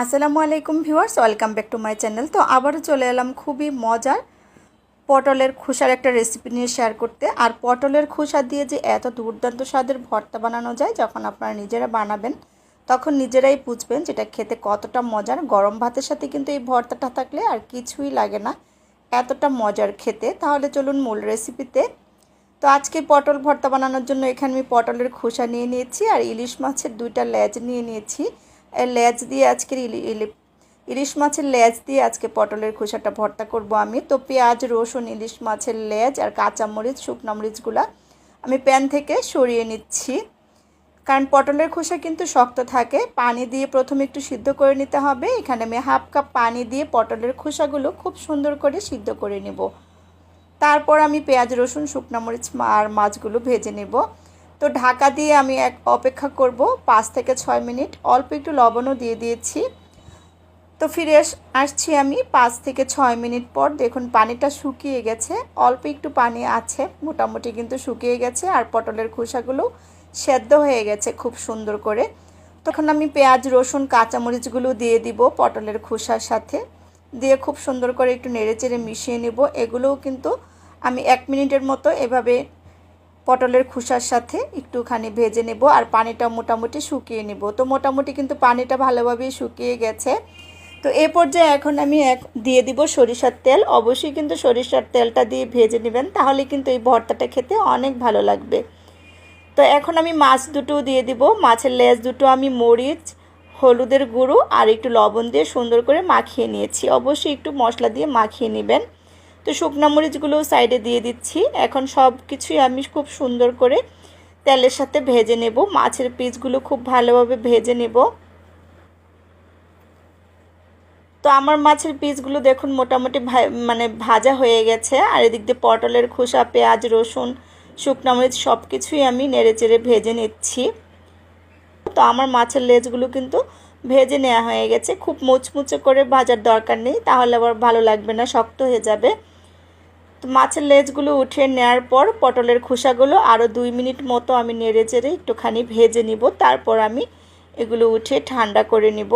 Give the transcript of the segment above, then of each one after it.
আসসালামু আলাইকুম viewers, welcome back to my channel. তো আবারও চলে এলাম খুবই মজার পটলের খোসার একটা রেসিপি নিয়ে শেয়ার করতে। আর পটলের খোসা দিয়ে যে এত দুর্দান্ত স্বাদের ভর্তা বানানো যায়, যখন আপনারা নিজেরা বানাবেন, তখন নিজেরাই বুঝবেন যেটা খেতে কতটা মজার। গরম ভাতের সাথে কিন্তু এই ভর্তাটা থাকলে আর কিছুই লাগে না, এতটা মজার খেতে। তাহলে চলুন মূল রেসিপিতে তো আজকে পটল ভর্তা বানানোর জন্য এখানে আমি পটলের খোসা নিয়ে নিয়েছি, আর ইলিশ মাছের দুইটা লেজ নিয়ে নিয়েছি। লেজ দিয়ে আজকের ইলি ইলি, ইলিশ মাছের লেজ দিয়ে আজকে পটলের খোসাটা ভর্তা করব আমি। তো পেঁয়াজ, রসুন, ইলিশ মাছের লেজ আর কাঁচামরিচ, শুকনো মরিচগুলো আমি প্যান থেকে সরিয়ে নিচ্ছি। কারণ পটলের খোসা কিন্তু শক্ত থাকে, পানি দিয়ে প্রথমে একটু সিদ্ধ করে নিতে হবে। এখানে আমি হাফ কাপ পানি দিয়ে পটলের খোসাগুলো খুব সুন্দর করে সিদ্ধ করে নেব। তারপর আমি পেঁয়াজ, রসুন, শুকনো মরিচ আর মাছগুলো ভেজে নেব। তো ঢাকা দিয়ে আমি এক অপেক্ষা করব পাঁচ থেকে ছয় মিনিট। অল্প একটু লবণও দিয়ে দিয়েছি। তো ফিরে আসছি আমি পাঁচ থেকে ছয় মিনিট পর। দেখুন, পানিটা শুকিয়ে গেছে। অল্প একটু পানি আছে, মোটামুটি কিন্তু শুকিয়ে গেছে আর পটলের খোসাগুলো সেদ্ধ হয়ে গেছে খুব সুন্দর করে। তখন আমি পেঁয়াজ, রসুন, কাঁচামরিচগুলো দিয়ে দিব পটলের খোসার সাথে। দিয়ে খুব সুন্দর করে একটু নেড়ে চেড়ে মিশিয়ে নেব। এগুলোও কিন্তু আমি এক মিনিটের মতো এভাবে পটলের খোসার সাথে একটুখানি ভেজে নেব আর পানিটা মোটামুটি শুকিয়ে নেব। তো মোটামুটি কিন্তু পানিটা ভালোভাবেই শুকিয়ে গেছে। তো এ পর্যায়ে এখন আমি এক দিয়ে দিব সরিষার তেল। অবশ্যই কিন্তু সরিষার তেলটা দিয়ে ভেজে নেবেন, তাহলে কিন্তু এই ভর্তাটা খেতে অনেক ভালো লাগবে। তো এখন আমি মাছ দুটো দিয়ে দিব। মাছের লেজ দুটো আমি মরিচ, হলুদের গুঁড়ো আর একটু লবণ দিয়ে সুন্দর করে মাখিয়ে নিয়েছি। অবশ্যই একটু মশলা দিয়ে মাখিয়ে নেবেন। তো শুকনো মরিচগুলো সাইডে দিয়ে দিচ্ছি। এখন সব কিছুই আমি খুব সুন্দর করে তেলের সাথে ভেজে নেব। মাছের পিসগুলো খুব ভালোভাবে ভেজে নেব। তো আমার মাছের পিসগুলো দেখুন মোটামুটি মানে ভাজা হয়ে গেছে। আর এদিক দিয়ে পটলের খোসা, পেঁয়াজ, রসুন, শুকনো মরিচ সব কিছুই আমি নেড়ে চেড়ে ভেজে নিচ্ছি। তো আমার মাছের লেজগুলো কিন্তু ভেজে নেওয়া হয়ে গেছে। খুব মুচমুচে করে ভাজার দরকার নেই। তাহলে আবার ভালো লাগবে না, শক্ত হয়ে যাবে। মাছের লেজগুলো উঠিয়ে নেওয়ার পর পটলের খোসাগুলো আরও দুই মিনিট মতো আমি নেড়ে চেড়ে একটুখানি ভেজে নিব। তারপর আমি এগুলো উঠিয়ে ঠান্ডা করে নিব।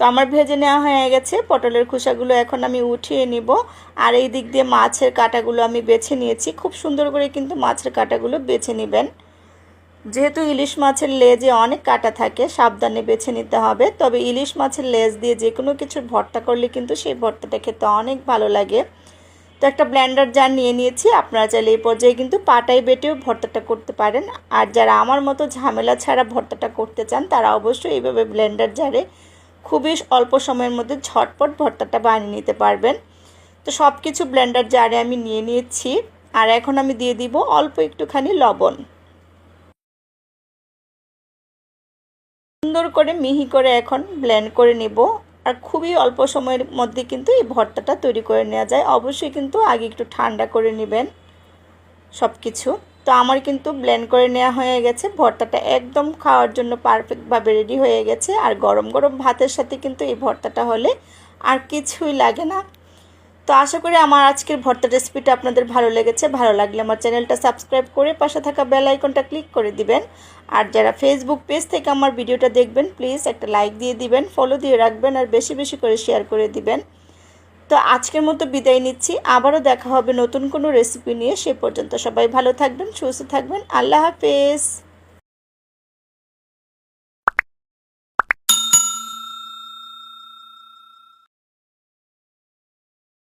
তো আমার ভেজে নেওয়া হয়ে গেছে। পটলের খোসাগুলো এখন আমি উঠিয়ে নিব। আর এই দিক দিয়ে মাছের কাটাগুলো আমি বেছে নিয়েছি। খুব সুন্দর করে কিন্তু মাছের কাটাগুলো বেছে নেবেন। যেহেতু ইলিশ মাছের লেজে অনেক কাটা থাকে, সাবধানে বেছে নিতে হবে। তবে ইলিশ মাছের লেজ দিয়ে যে কোনো কিছুর ভর্তা করলে কিন্তু সেই ভর্তাটা খেতে অনেক ভালো লাগে। তো একটা ব্ল্যান্ডার জার নিয়ে নিয়েছি, আপনারা চাইলে এই পর্যায়ে কিন্তু পাটাই বেটেও ভর্তাটা করতে পারেন। আর যারা আমার মতো ঝামেলা ছাড়া ভর্তাটা করতে চান, তারা অবশ্যই এইভাবে ব্ল্যান্ডার জারে খুবই অল্প সময়ের মধ্যে ঝটপট ভর্তাটা বানিয়ে নিতে পারবেন। তো সব কিছু ব্ল্যান্ডার জারে আমি নিয়ে নিয়েছি। আর এখন আমি দিয়ে দিব অল্প একটুখানি লবণ। সুন্দর করে মিহি করে এখন ব্লেন্ড করে নেব। আর খুবই অল্প সময়ের মধ্যে কিন্তু এই ভর্তাটা তৈরি করে নেওয়া যায়। অবশ্যই কিন্তু আগে একটু ঠান্ডা করে নেবেন সব কিছু তো আমার কিন্তু ব্লেন্ড করে নেওয়া হয়ে গেছে। ভর্তাটা একদম খাওয়ার জন্য পারফেক্টভাবে রেডি হয়ে গেছে। আর গরম গরম ভাতের সাথে কিন্তু এই ভর্তাটা হলে আর কিছুই লাগে না। তো আশা করি আমার আজকের ভর্তা রেসিপিটা আপনাদের ভালো লেগেছে। ভালো লাগলে আমার চ্যানেলটা সাবস্ক্রাইব করে পাশে থাকা বেল আইকনটা ক্লিক করে দিবেন। আর যারা ফেসবুক পেজ থেকে আমার ভিডিওটা দেখবেন প্লিজ একটা লাইক দিয়ে দিবেন ফলো দিয়ে রাখবেন আর বেশি বেশি করে শেয়ার করে দিবেন। তো আজকের মতো বিদায় নিচ্ছি। আবারও দেখা হবে নতুন কোনো রেসিপি নিয়ে। সে পর্যন্ত সবাই ভালো থাকবেন, সুস্থ থাকবেন। আল্লাহ হাফেজ।